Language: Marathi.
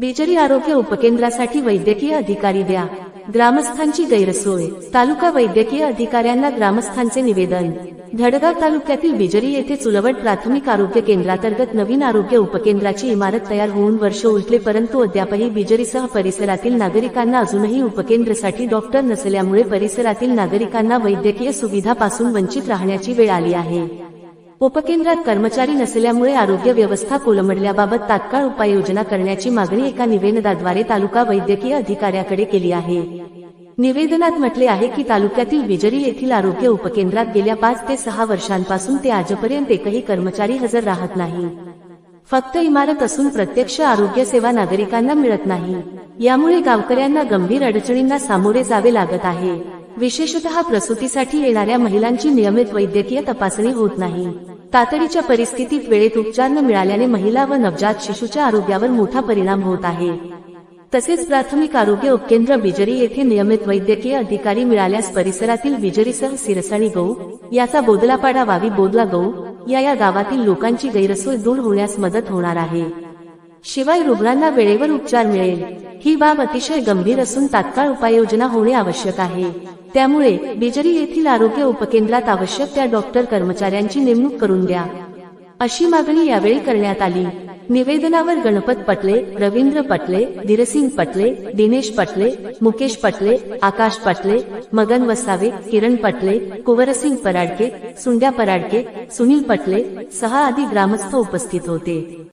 बिजरी आरोग्य उपकेंद्रासाठी वैद्यकीय अधिकारी द्या. ग्रामस्थांची गैरसोय. तालुका वैद्यकीय अधिकाऱ्यांना ग्रामस्थांचे निवेदन. धडगाव तालुक्यातील बिजरी येथे चुलवट प्राथमिक आरोग्य केंद्रांतर्गत नवीन आरोग्य उपकेंद्राची इमारत तयार होऊन वर्ष उलटले परंतु अद्यापही बिजरीसह परिसरातील नागरिकांना अजूनही उपकेंद्रासाठी डॉक्टर नसल्यामुळे परिसरातील नागरिकांना वैद्यकीय सुविधापासून वंचित राहण्याची वेळ आली आहे. उपकेंद्रात कर्मचारी नसल्यामुळे आरोग्य व्यवस्था कोलमडल्याबाबत तात्काळ उपाययोजना करण्याची मागणी एका निवेदनाद्वारे तालुका वैद्यकीय अधिकाऱ्याकडे केली आहे. निवेदनात म्हटले आहे की तालुक्यातील विजरी येथील आरोग्य उपकेंद्रात गेल्या पाच ते सहा वर्षांपासून ते आजपर्यंत एकही कर्मचारी हजर राहत नाही. फक्त इमारत असून प्रत्यक्ष आरोग्य सेवा नागरिकांना मिळत नाही. यामुळे गावकऱ्यांना गंभीर अडचणींना सामोरे जावे लागत आहे. विशेषतः प्रसूतीसाठी येणाऱ्या महिलांची नियमित वैद्यकीय तपासणी होत नाही. तातडीच्या परिस्थितीत वेळेत उपचार न मिळाल्याने महिला व नवजात शिशूच्या आरोग्यावर मोठा परिणाम होत आहे. तसेच प्राथमिक आरोग्य उपकेंद्र बिजरी येथे नियमित वैद्यकीय अधिकारी मिळाल्यास परिसरातील बिजरीसह सिरसणी गौ याचा बोदलापाडा वावी बोदला गौ या या गावातील लोकांची गैरसोय दूर होण्यास मदत होणार आहे. शिवाय रुग्णांना वेळेवर उपचार मिळेल. ही बाब अतिशय गंभीर असून तात्काळ उपाययोजना होणे आवश्यक आहे. त्यामुळे बिजरी येथील आरोग्य उपकेंद्रात आवश्यक त्या डॉक्टर कर्मचाऱ्यांची नेमणूक करून द्या. अशी मागणी यावेळी करण्यात आली. निवेदनावर गणपत पटले रवींद्र पटले धीरसिंग पटले दिनेश पटले मुकेश पटले आकाश पटले मगन वसावे किरण पटले कुवरसिंग पराडके सुंड्या पराडके सुनील पटले सहा आदी ग्रामस्थ उपस्थित होते.